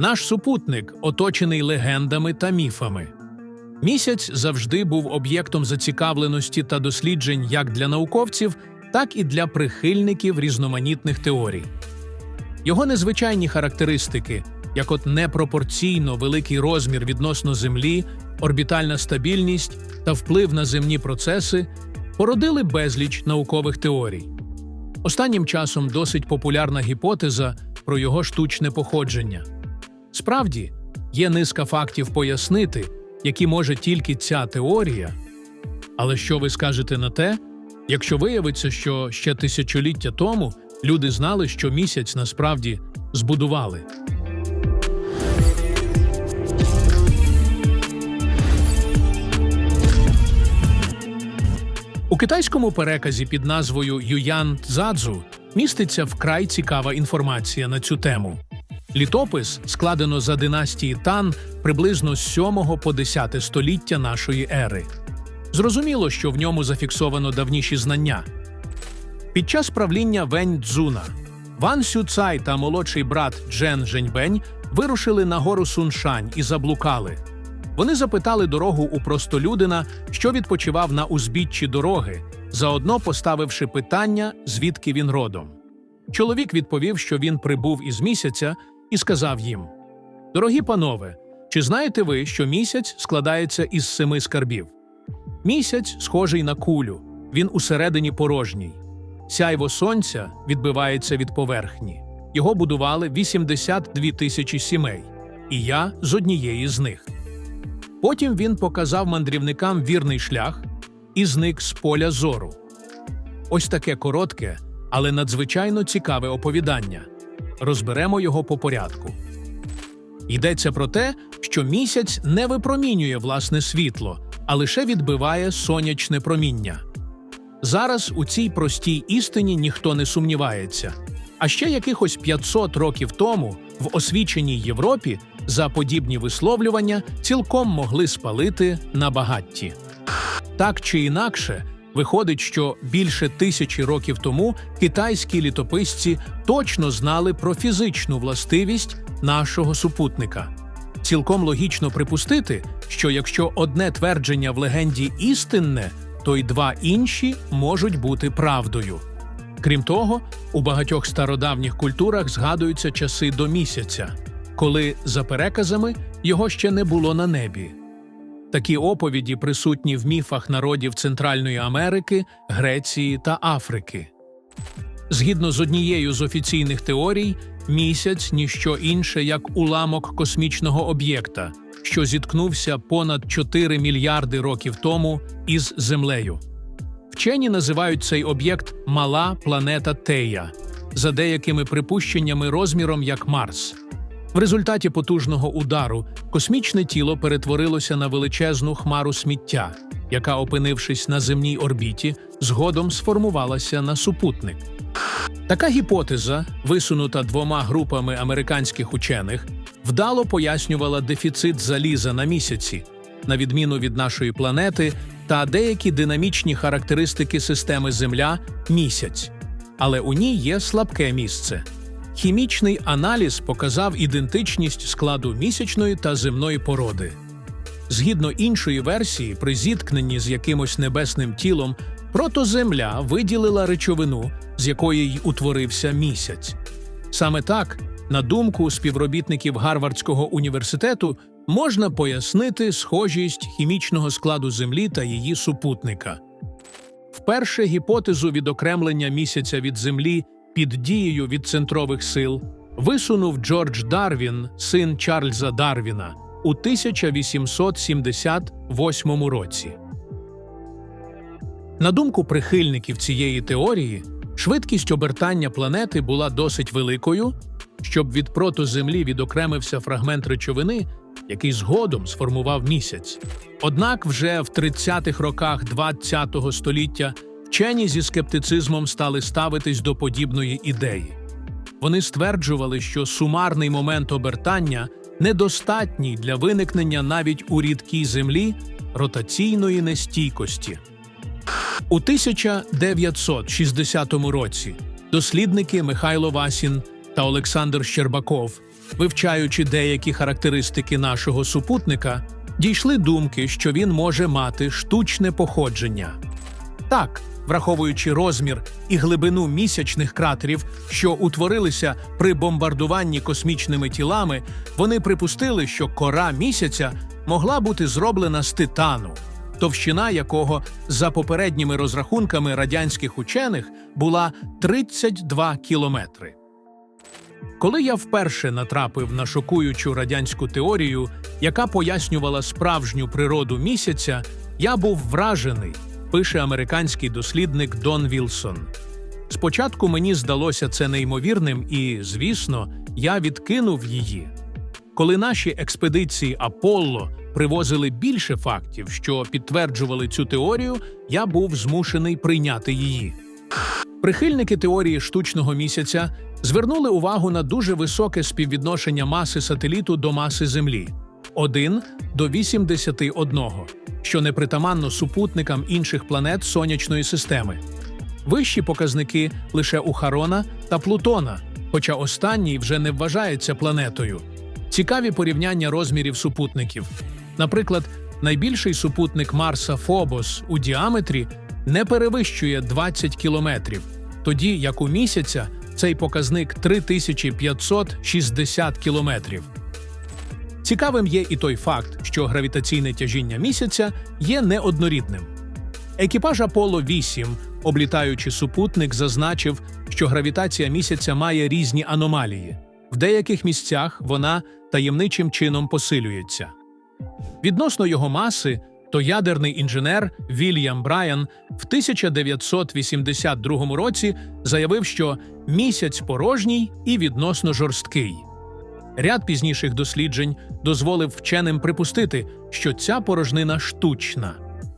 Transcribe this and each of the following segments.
Наш супутник оточений легендами та міфами. Місяць завжди був об'єктом зацікавленості та досліджень як для науковців, так і для прихильників різноманітних теорій. Його незвичайні характеристики, як от непропорційно великий розмір відносно Землі, орбітальна стабільність та вплив на земні процеси, породили безліч наукових теорій. Останнім часом досить популярна гіпотеза про його штучне походження. Справді, є низка фактів пояснити, які може тільки ця теорія. Але що ви скажете на те, якщо виявиться, що ще тисячоліття тому люди знали, що місяць насправді збудували? У китайському переказі під назвою Юян Цзадзу міститься вкрай цікава інформація на цю тему. Літопис складено за династії Тан приблизно з 7 по 10 століття нашої ери. Зрозуміло, що в ньому зафіксовано давніші знання. Під час правління Вень Цзуна Ван Сюцай та молодший брат Джен Женьбень вирушили на гору Суншань і заблукали. Вони запитали дорогу у простолюдина, що відпочивав на узбіччі дороги, заодно поставивши питання, звідки він родом. Чоловік відповів, що він прибув із місяця, і сказав їм: Дорогі панове, чи знаєте ви, що місяць складається із семи скарбів? Місяць схожий на кулю, він усередині порожній. Сяйво сонця відбивається від поверхні. Його будували 82 тисячі сімей, і я з однієї з них. Потім він показав мандрівникам вірний шлях і зник з поля зору. Ось таке коротке, але надзвичайно цікаве оповідання. Розберемо його по порядку. Йдеться про те, що місяць не випромінює власне світло, а лише відбиває сонячне проміння. Зараз у цій простій істині ніхто не сумнівається. А ще якихось 500 років тому в освіченій Європі за подібні висловлювання цілком могли спалити на багатті. Так чи інакше, виходить, що більше тисячі років тому китайські літописці точно знали про фізичну властивість нашого супутника. Цілком логічно припустити, що якщо одне твердження в легенді істинне, то й два інші можуть бути правдою. Крім того, у багатьох стародавніх культурах згадуються часи до місяця, коли, за переказами, його ще не було на небі. Такі оповіді присутні в міфах народів Центральної Америки, Греції та Африки. Згідно з однією з офіційних теорій, місяць ніщо інше як уламок космічного об'єкта, що зіткнувся понад 4 мільярди років тому із Землею. Вчені називають цей об'єкт Мала планета Тея, за деякими припущеннями розміром як Марс. В результаті потужного удару космічне тіло перетворилося на величезну хмару сміття, яка, опинившись на земній орбіті, згодом сформувалася на супутник. Така гіпотеза, висунута двома групами американських учених, вдало пояснювала дефіцит заліза на місяці, на відміну від нашої планети, та деякі динамічні характеристики системи Земля місяць. Але у ній є слабке місце. Хімічний аналіз показав ідентичність складу місячної та земної породи. Згідно іншої версії, при зіткненні з якимось небесним тілом, протоземля виділила речовину, з якої й утворився місяць. Саме так, на думку співробітників Гарвардського університету, можна пояснити схожість хімічного складу Землі та її супутника. Вперше гіпотезу відокремлення місяця від Землі під дією відцентрових сил висунув Джордж Дарвін, син Чарльза Дарвіна, у 1878 році. На думку прихильників цієї теорії, швидкість обертання планети була досить великою, щоб від протоземлі відокремився фрагмент речовини, який згодом сформував місяць. Однак вже в 30-х роках ХХ століття вчені зі скептицизмом стали ставитись до подібної ідеї. Вони стверджували, що сумарний момент обертання недостатній для виникнення навіть у рідкій землі ротаційної нестійкості. У 1960 році дослідники Михайло Васін та Олександр Щербаков вивчаючи деякі характеристики нашого супутника, дійшли думки, що він може мати штучне походження. Так, враховуючи розмір і глибину місячних кратерів, що утворилися при бомбардуванні космічними тілами, вони припустили, що кора місяця могла бути зроблена з титану, товщина якого, за попередніми розрахунками радянських учених, була 32 кілометри. Коли я вперше натрапив на шокуючу радянську теорію, яка пояснювала справжню природу місяця, я був вражений, пише американський дослідник Дон Вілсон. Спочатку мені здалося це неймовірним, і, звісно, я відкинув її. Коли наші експедиції Аполло привозили більше фактів, що підтверджували цю теорію, я був змушений прийняти її. Прихильники теорії штучного місяця звернули увагу на дуже високе співвідношення маси сателіту до маси Землі 1 до 81, що непритаманно супутникам інших планет сонячної системи. Вищі показники лише у Харона та Плутона, хоча останній вже не вважається планетою. Цікаві порівняння розмірів супутників. Наприклад, найбільший супутник Марса Фобос у діаметрі не перевищує 20 кілометрів, тоді як у місяця цей показник 3560 кілометрів. Цікавим є і той факт, що гравітаційне тяжіння місяця є неоднорідним. Екіпаж Аполло 8, облітаючи супутник, зазначив, що гравітація місяця має різні аномалії. В деяких місцях вона таємничим чином посилюється. Відносно його маси, то ядерний інженер Вільям Брайан в 1982 році заявив, що місяць порожній і відносно жорсткий. Ряд пізніших досліджень дозволив вченим припустити, що ця порожнина штучна.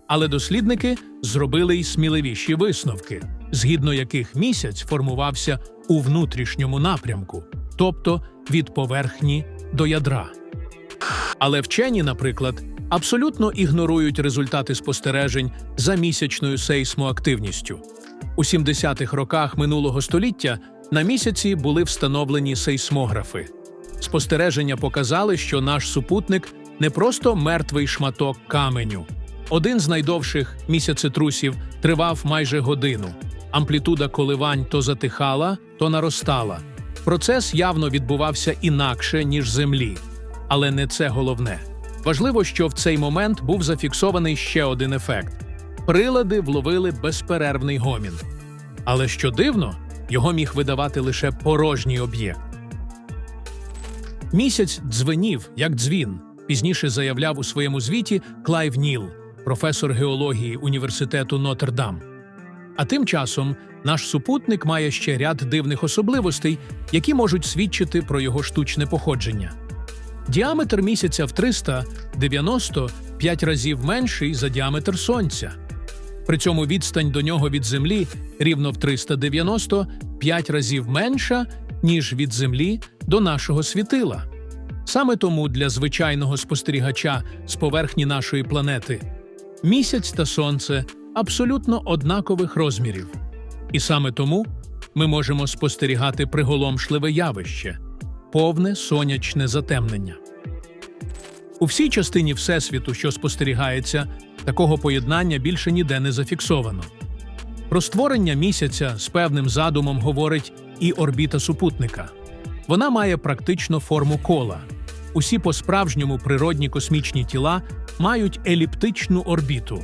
Але дослідники зробили й сміливіші висновки, згідно яких місяць формувався у внутрішньому напрямку, тобто від поверхні до ядра. Але вчені, наприклад, абсолютно ігнорують результати спостережень за місячною сейсмоактивністю. У 70-х роках минулого століття на місяці були встановлені сейсмографи. Спостереження показали, що наш супутник не просто мертвий шматок каменю. Один з найдовших місяцетрусів тривав майже годину. Амплітуда коливань то затихала, то наростала. Процес явно відбувався інакше, ніж Землі. Але не це головне. Важливо, що в цей момент був зафіксований ще один ефект: прилади вловили безперервний гомін. Але що дивно, його міг видавати лише порожній об'єкт. Місяць дзвенів, як дзвін, пізніше заявляв у своєму звіті Клайв Ніл, професор геології університету Нотр-Дам. А тим часом наш супутник має ще ряд дивних особливостей, які можуть свідчити про його штучне походження. Діаметр місяця в 395 разів менший за діаметр Сонця. При цьому відстань до нього від Землі рівно в 395 разів менша, ніж від Землі до нашого світила. Саме тому для звичайного спостерігача з поверхні нашої планети місяць та сонце абсолютно однакових розмірів. І саме тому ми можемо спостерігати приголомшливе явище повне сонячне затемнення. У всій частині Всесвіту, що спостерігається, такого поєднання більше ніде не зафіксовано. Про створення місяця з певним задумом говорить і орбіта супутника. Вона має практично форму кола. Усі по-справжньому природні космічні тіла мають еліптичну орбіту.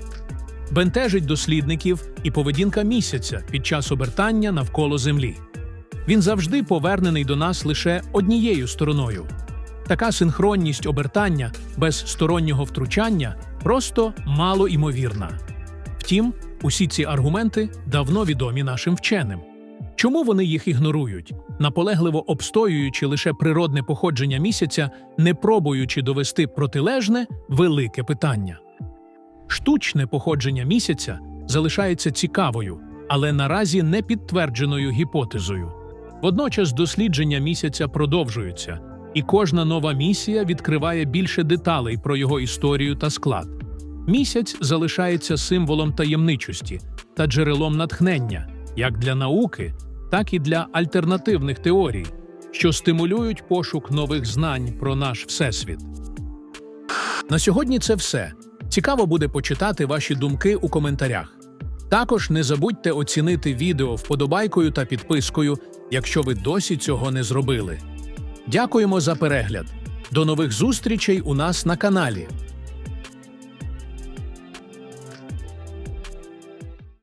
Бентежить дослідників і поведінка місяця під час обертання навколо Землі. Він завжди повернений до нас лише однією стороною. Така синхронність обертання без стороннього втручання просто мало імовірна. Втім, усі ці аргументи давно відомі нашим вченим. Чому вони їх ігнорують, наполегливо обстоюючи лише природне походження місяця, не пробуючи довести протилежне велике питання? Штучне походження місяця залишається цікавою, але наразі не підтвердженою гіпотезою. Водночас дослідження місяця продовжуються, і кожна нова місія відкриває більше деталей про його історію та склад. Місяць залишається символом таємничості та джерелом натхнення як для науки, так і для альтернативних теорій, що стимулюють пошук нових знань про наш всесвіт. На сьогодні це все. Цікаво буде почитати ваші думки у коментарях. Також не забудьте оцінити відео вподобайкою та підпискою, якщо ви досі цього не зробили. Дякуємо за перегляд. До нових зустрічей у нас на каналі.